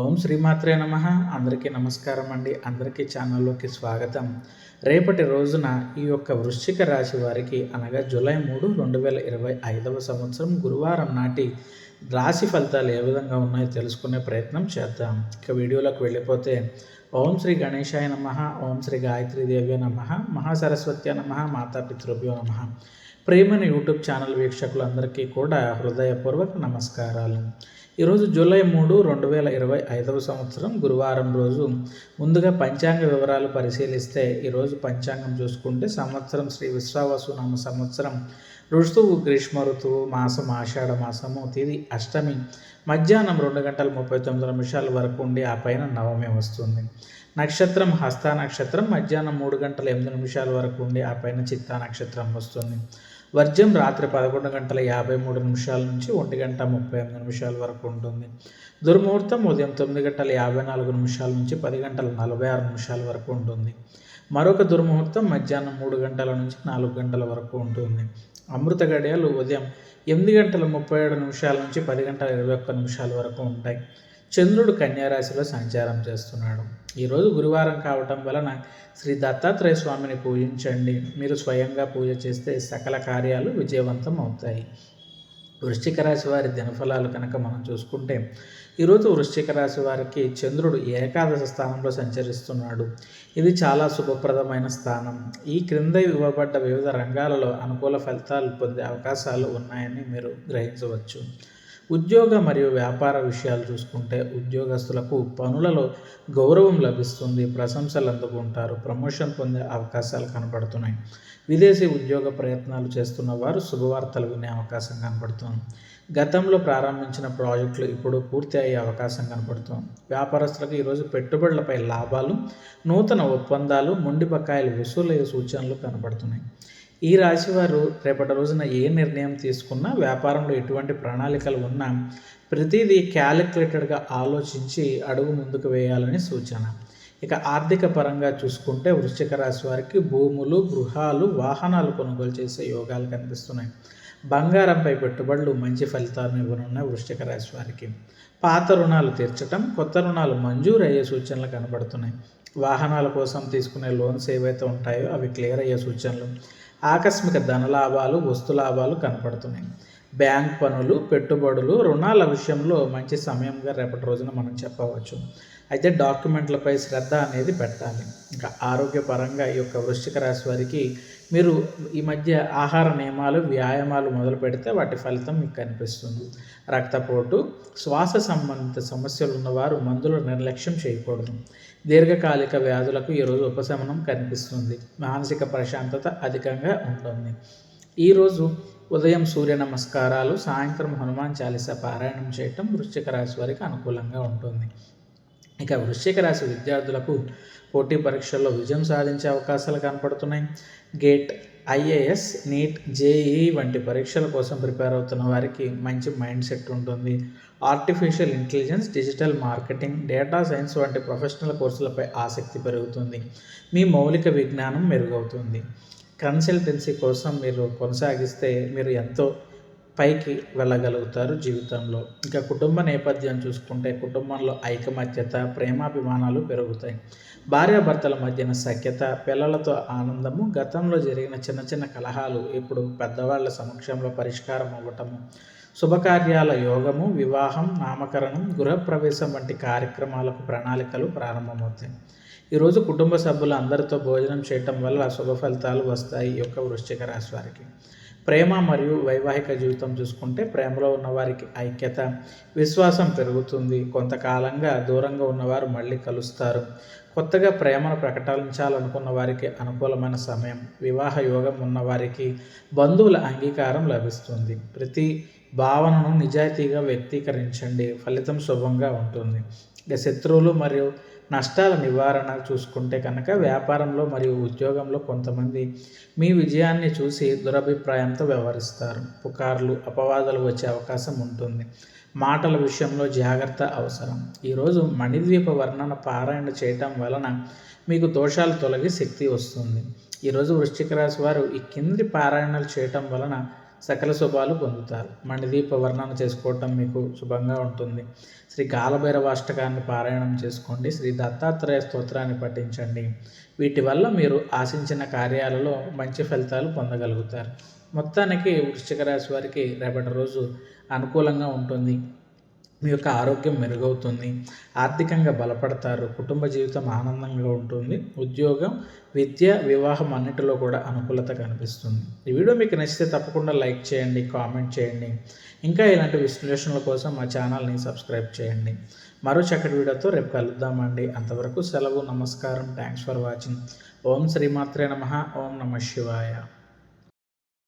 ఓం శ్రీమాత్రే నమ. అందరికీ నమస్కారం అండి అందరికీ ఛానల్లోకి స్వాగతం. రేపటి రోజున ఈ యొక్క వృశ్చిక రాశి వారికి అనగా జూలై మూడు రెండు వేల ఇరవై ఐదవ సంవత్సరం గురువారం నాటి రాశి ఫలితాలు ఏ విధంగా ఉన్నాయో తెలుసుకునే ప్రయత్నం చేద్దాం. ఇక వీడియోలోకి వెళ్ళిపోతే ఓం శ్రీ గణేశాయ నమ ఓం శ్రీ గాయత్రీదేవ్య నమ మహాసరస్వత్య నమ మాతాపితృభ్యో నమ. ప్రేమని యూట్యూబ్ ఛానల్ వీక్షకులందరికీ కూడా హృదయపూర్వక నమస్కారాలు. ఈరోజు జూలై మూడు రెండు వేల ఇరవై ఐదవ సంవత్సరం గురువారం రోజు. ముందుగా పంచాంగ వివరాలు పరిశీలిస్తే ఈరోజు పంచాంగం చూసుకుంటే సంవత్సరం శ్రీ విశ్వావసు నామ సంవత్సరం. ఋతువు గ్రీష్మ ఋతువు మాసం ఆషాఢ మాసము తేదీ అష్టమి మధ్యాహ్నం రెండు గంటల ముప్పై తొమ్మిది నిమిషాల వరకు ఉండి ఆ పైన నవమి వస్తుంది. నక్షత్రం హస్త నక్షత్రం మధ్యాహ్నం మూడు గంటల ఎనిమిది నిమిషాల వరకు ఉండి ఆ పైన చిత్తా నక్షత్రం వస్తుంది. వర్జం రాత్రి పదకొండు గంటల యాభై మూడు నిమిషాల నుంచి ఒంటి గంట ముప్పై ఎనిమిది నిమిషాల వరకు ఉంటుంది. దుర్ముహూర్తం ఉదయం తొమ్మిది గంటల యాభై నాలుగు నిమిషాల నుంచి పది గంటల నలభై ఆరు నిమిషాల వరకు ఉంటుంది. మరొక దుర్ముహూర్తం మధ్యాహ్నం మూడు గంటల నుంచి నాలుగు గంటల వరకు ఉంటుంది. అమృత గడియాలు ఉదయం ఎనిమిది గంటల ముప్పై ఏడు నిమిషాల నుంచి పది గంటల ఇరవై ఒక్క నిమిషాల వరకు ఉంటాయి. చంద్రుడు కన్యారాశిలో సంచారం చేస్తున్నాడు. ఈరోజు గురువారం కావటం వలన శ్రీ దత్తాత్రేయ స్వామిని పూజించండి. మీరు స్వయంగా పూజ చేస్తే సకల కార్యాలు విజయవంతం అవుతాయి. వృశ్చిక రాశి వారి దినఫలాలు కనుక మనం చూసుకుంటే ఈరోజు వృశ్చిక రాశి వారికి చంద్రుడు ఏకాదశ స్థానంలో సంచరిస్తున్నాడు. ఇది చాలా శుభప్రదమైన స్థానం. ఈ క్రింద ఇవ్వబడ్డ వివిధ రంగాలలో అనుకూల ఫలితాలు పొందే అవకాశాలు ఉన్నాయని మీరు గ్రహించవచ్చు. ఉద్యోగ మరియు వ్యాపార విషయాలు చూసుకుంటే ఉద్యోగస్తులకు పనులలో గౌరవం లభిస్తుంది ప్రశంసలు అందుకుంటారు ప్రమోషన్ పొందే అవకాశాలు కనబడుతున్నాయి. విదేశీ ఉద్యోగ ప్రయత్నాలు చేస్తున్న వారు శుభవార్తలు వినే అవకాశం కనబడుతుంది. గతంలో ప్రారంభించిన ప్రాజెక్టులు ఇప్పుడు పూర్తి అయ్యే అవకాశం కనబడుతుంది. వ్యాపారస్తులకు ఈరోజు పెట్టుబడులపై లాభాలు నూతన ఒప్పందాలు మొండి బకాయిలు వసూలయ్యే సూచనలు కనబడుతున్నాయి. ఈ రాశివారు రేపటి రోజున ఏ నిర్ణయం తీసుకున్నా వ్యాపారంలో ఎటువంటి ప్రణాళికలు ఉన్నా ప్రతిదీ క్యాలిక్యులేటెడ్గా ఆలోచించి అడుగు ముందుకు వేయాలని సూచన. ఇక ఆర్థిక పరంగా చూసుకుంటే వృశ్చిక రాశి వారికి భూములు గృహాలు వాహనాలు కొనుగోలు చేసే యోగాలు కనిపిస్తున్నాయి. బంగారంపై పెట్టుబడులు మంచి ఫలితాలను ఇవ్వనున్నాయి వృశ్చిక రాశి వారికి. పాత రుణాలు తీర్చడం కొత్త రుణాలు మంజూరు అయ్యే సూచనలు కనబడుతున్నాయి. వాహనాల కోసం తీసుకునే లోన్స్ ఏవైతే ఉంటాయో అవి క్లియర్ అయ్యే సూచనలు. ఆకస్మిక ధనలాభాలు వస్తులాభాలు కనపడుతున్నాయి. బ్యాంక్ పనులు పెట్టుబడులు రుణాల విషయంలో మంచి సమయంగా రేపటి రోజున మనం చెప్పవచ్చు. అయితే డాక్యుమెంట్లపై శ్రద్ధ అనేది పెట్టాలి. ఇంకా ఆరోగ్యపరంగా ఈ యొక్క వృశ్చిక రాశి వారికి మీరు ఈ మధ్య ఆహార నియమాలు వ్యాయామాలు మొదలు పెడితే వాటి ఫలితం మీకు కనిపిస్తుంది. రక్తపోటు శ్వాస సంబంధిత సమస్యలు ఉన్నవారు మందులు నిర్లక్ష్యం చేయకూడదు. దీర్ఘకాలిక వ్యాధులకు ఈరోజు ఉపశమనం కనిపిస్తుంది. మానసిక ప్రశాంతత అధికంగా ఉంటుంది. ఈరోజు ఉదయం సూర్య నమస్కారాలు సాయంత్రం హనుమాన్ చాలీస పారాయణం చేయటం వృశ్చిక రాశి వారికి అనుకూలంగా ఉంటుంది. ఇక వృశ్చిక రాశి విద్యార్థులకు పోటీ పరీక్షల్లో విజయం సాధించే అవకాశాలు కనపడుతున్నాయి. గేట్ ఐఏఎస్ నీట్ జేఈ వంటి పరీక్షల కోసం ప్రిపేర్ అవుతున్న వారికి మంచి మైండ్ సెట్ ఉంటుంది. Artificial intelligence digital marketing data science వంటి ప్రొఫెషనల్ కోర్సులపై ఆసక్తి పెరుగుతుంది. మీ మౌలిక విజ్ఞానం మెరుగవుతుంది. కన్సల్టెన్సీ కోసం మీరు కొనసాగిస్తే మీరు ఎంతో పైకి వెళ్ళగలుగుతారు జీవితంలో. ఇంకా కుటుంబ నేపథ్యం చూసుకుంటే కుటుంబంలో ఐకమత్యత ప్రేమాభిమానాలు పెరుగుతాయి. భార్యాభర్తల మధ్యన సఖ్యత పిల్లలతో ఆనందము గతంలో జరిగిన చిన్న చిన్న కలహాలు ఇప్పుడు పెద్దవాళ్ళ సమక్షంలో పరిష్కారం అవ్వటము శుభకార్యాల యోగము వివాహం నామకరణం గృహప్రవేశం వంటి కార్యక్రమాలకు ప్రణాళికలు ప్రారంభమవుతాయి. ఈరోజు కుటుంబ సభ్యులు అందరితో భోజనం చేయటం వల్ల శుభ ఫలితాలు వస్తాయి ఈ యొక్క వృశ్చిక రాశి వారికి. ప్రేమ మరియు వైవాహిక జీవితం చూసుకుంటే ప్రేమలో ఉన్నవారికి ఐక్యత విశ్వాసం పెరుగుతుంది. కొంతకాలంగా దూరంగా ఉన్నవారు మళ్ళీ కలుస్తారు. కొత్తగా ప్రేమను ప్రకటించాలనుకున్న వారికి అనుకూలమైన సమయం వివాహ యోగం ఉన్నవారికి బంధువుల అంగీకారం లభిస్తుంది. ప్రతి భావనను నిజాయితీగా వ్యక్తీకరించండి. ఫలితం శుభంగా ఉంటుంది. ఇక శత్రువులు మరియు నష్టాల నివారణ చూసుకుంటే కనుక వ్యాపారంలో మరియు ఉద్యోగంలో కొంతమంది మీ విజయాన్ని చూసి దురభిప్రాయంతో వ్యవహరిస్తారు. పుకార్లు అపవాదాలు వచ్చే అవకాశం ఉంటుంది. మాటల విషయంలో జాగ్రత్త అవసరం. ఈరోజు మణిద్వీప వర్ణన పారాయణ చేయటం వలన మీకు దోషాలు తొలగి శక్తి వస్తుంది. ఈరోజు వృశ్చిక రాశి వారు ఈ కింది పారాయణలు చేయటం వలన సకల శుభాలు పొందుతారు. మణిదీప వర్ణన చేసుకోవటం మీకు శుభంగా ఉంటుంది. శ్రీ కాలభైరవాష్టకాన్ని పారాయణం చేసుకోండి. శ్రీ దత్తాత్రేయ స్తోత్రాన్ని పఠించండి. వీటి వల్ల మీరు ఆశించిన కార్యాలలో మంచి ఫలితాలు పొందగలుగుతారు. మొత్తానికి వృశ్చిక రాశి వారికి రేపటి రోజు అనుకూలంగా ఉంటుంది. మీ యొక్క ఆరోగ్యం మెరుగవుతుంది ఆర్థికంగా బలపడతారు కుటుంబ జీవితం ఆనందంగా ఉంటుంది ఉద్యోగం విద్య వివాహం అన్నిటిలో కూడా అనుకూలత కనిపిస్తుంది. ఈ వీడియో మీకు నచ్చితే తప్పకుండా లైక్ చేయండి కామెంట్ చేయండి. ఇంకా ఇలాంటి విశ్లేషణల కోసం మా ఛానల్ని సబ్స్క్రైబ్ చేయండి. మరో చక్కటి వీడియోతో రేపు కలుద్దామండి. అంతవరకు సెలవు నమస్కారం థ్యాంక్స్ ఫర్ వాచింగ్ ఓం శ్రీమాత్రే నమ ఓం నమ శివాయ.